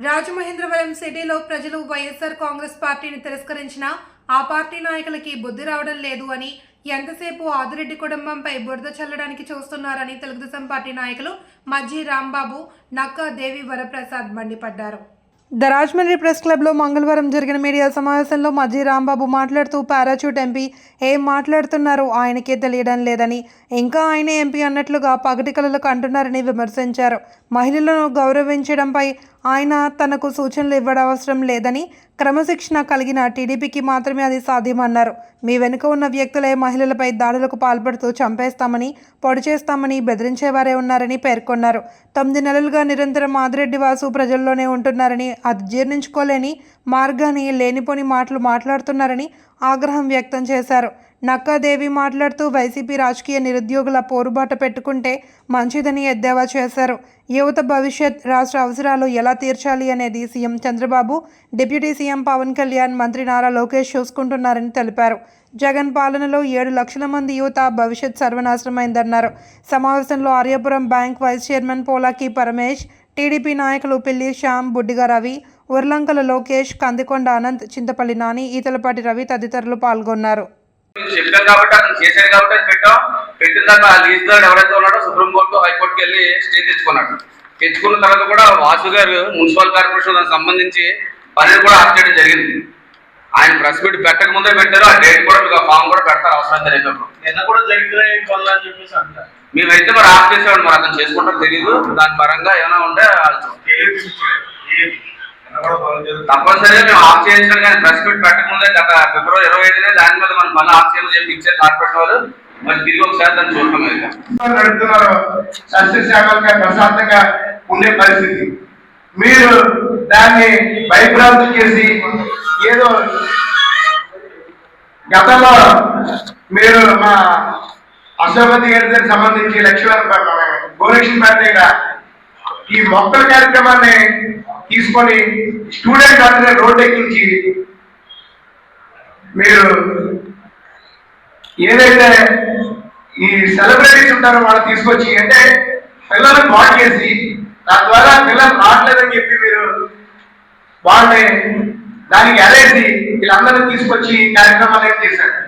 రాజమహేంద్రవరం సిటీలో ప్రజలు వైఎస్ఆర్ కాంగ్రెస్ పార్టీని తిరస్కరించిన ఆ పార్టీ నాయకులకి బుద్ధి రావడం లేదు అని ఎంతసేపు ఆదిరెడ్డి కుటుంబంపై బురద చల్లడానికి చూస్తున్నారని తెలుగుదేశం పార్టీ నాయకులు మజ్జి రాంబాబు నక్కా దేవి వరప్రసాద్ మండిపడ్డారు. ద రాజమండ్రి ప్రెస్ క్లబ్లో మంగళవారం జరిగిన మీడియా సమావేశంలో మజ్జి రాంబాబు మాట్లాడుతూ పారాచూట్ ఎంపీ ఏం మాట్లాడుతున్నారో ఆయనకే తెలియడం లేదని ఇంకా ఆయన ఎంపీ అన్నట్లుగా పగటి కళలకు అంటున్నారని విమర్శించారు. మహిళలను గౌరవించడంపై ఆయన తనకు సూచనలు ఇవ్వడం అవసరం లేదని క్రమశిక్షణ కలిగిన టీడీపీకి మాత్రమే అది సాధ్యమన్నారు. మీ వెనుక ఉన్న వ్యక్తులే మహిళలపై దాడులకు పాల్పడుతూ చంపేస్తామని పొడి చేస్తామని బెదిరించేవారే ఉన్నారని పేర్కొన్నారు. తొమ్మిది నెలలుగా నిరంతరం మాదిరెడ్డి వాసు ప్రజల్లోనే ఉంటున్నారని అది జీర్ణించుకోలేని మార్గాన్ని లేనిపోని మాటలు మాట్లాడుతున్నారని ఆగ్రహం వ్యక్తం చేశారు. నక్కాదేవి మాట్లాడుతూ వైసీపీ రాజకీయ నిరుద్యోగుల పోరుబాట పెట్టుకుంటే మంచిదని ఎద్దేవా చేశారు. యువత భవిష్యత్ రాష్ట్ర అవసరాలు ఎలా తీర్చాలి అనేది CM Chandrababu deputy CM Pawan Kalyan మంత్రి నారా లోకేష్ చూసుకుంటున్నారని తెలిపారు. జగన్ పాలనలో ఏడు లక్షల మంది యువత భవిష్యత్ సర్వనాశనమైందన్నారు. సమావేశంలో Aryapuram bank vice chairman Polaki Paramesh TDP నాయకులు పిల్లి శ్యామ్ బుడ్డిగా రవి ఉర్లంకల లోకేష్ కందికొండ అనంత్ చింతపల్లి నాని ఈతలపాటి రవి తదితరులు పాల్గొన్నారు. చెప్పాం కాబట్టి అతను చేశాడు కాబట్టి అది పెట్టాం. పెట్టిన తర్వాత ఆ లీజ్ గార్డ్ ఎవరైతే ఉన్నాడో సుప్రీంకోర్టు హైకోర్టుకి వెళ్ళి స్టే తెచ్చుకున్నాడు. తెచ్చుకున్న తర్వాత కూడా వాసు గారు మున్సిపల్ కార్పొరేషన్ దానికి సంబంధించి పనిని కూడా ఆఫ్ చేయడం జరిగింది. ఆయన ప్రెస్ మీట్ పెట్టక ముందే పెట్టారు. ఆ డేట్ కూడా ఫామ్ కూడా పెడతారు. అవసరం తెలియదు నిన్న కూడా జరిగినాయి పనులు అని చెప్పేసి అంటారు మేమైతే మరి ఆఫ్ చేసేవాడు మరి అతను చేసుకుంటారో తెలియదు దాని పరంగా ఏమైనా ఉంటే తప్పనిసరిగా మేము ఆఫ్ చేయించాం కానీ ప్రెస్ మీట్ పెట్టకముందే గత ఫిబ్రవరి ఇరవై ఐదునే దాని మీద మనం మళ్ళీ ఆఫ్ చేయమని చెప్పి ఇచ్చారు కార్పొరేషన్ వాళ్ళు మరి తిరిగి ఒకసారి దాన్ని చూడటం లేదు. నడుపుతున్నారు సస్యశాఖలుగా ప్రశాంతంగా ఉండే పరిస్థితి. మీరు దాన్ని భయభ్రాంతి చేసి ఏదో గతంలో మీరు మా అశోపతి గారికి సంబంధించి లక్ష్మీ గోరక్షణ పార్టీ ఈ మొక్కల కార్యక్రమాన్ని తీసుకొని స్టూడెంట్ అందరినీ రోడ్డు ఎక్కించి మీరు ఏదైతే ఈ సెలబ్రిటీస్ ఉంటారో వాళ్ళు తీసుకొచ్చి అంటే పిల్లలకు బాట్ చేసి ద్వారా పిల్లలు రావట్లేదని చెప్పి మీరు వాళ్ళని దానికి అరేసి వీళ్ళందరినీ తీసుకొచ్చి ఈ కార్యక్రమాలు చేశారు.